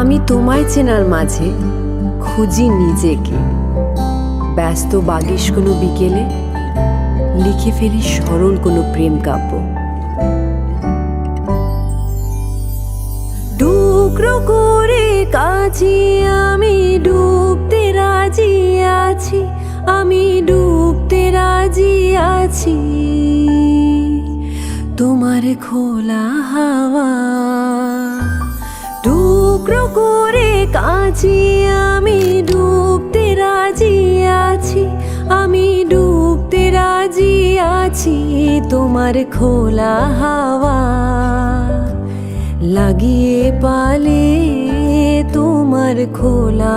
আমি তোমায় চেনার মাঝে খুঁজি নিজেকে। ব্যস্ত বাগিস কোনো বিকেলে, লিখে ফেলি সরল কোনো প্রেম কাব্য। টুকরো করে কাছি আমি ডুবতে রাজি আছি, আমি ডুবতে রাজি আছি। তোমার খোলা হাওয়া টুকরো করে কাছি আমি ডুবতে রাজি আছি, আমি ডুবতে রাজি আছি, তোমার খোলা হাওয়া লাগিয়ে পালে তোমার খোলা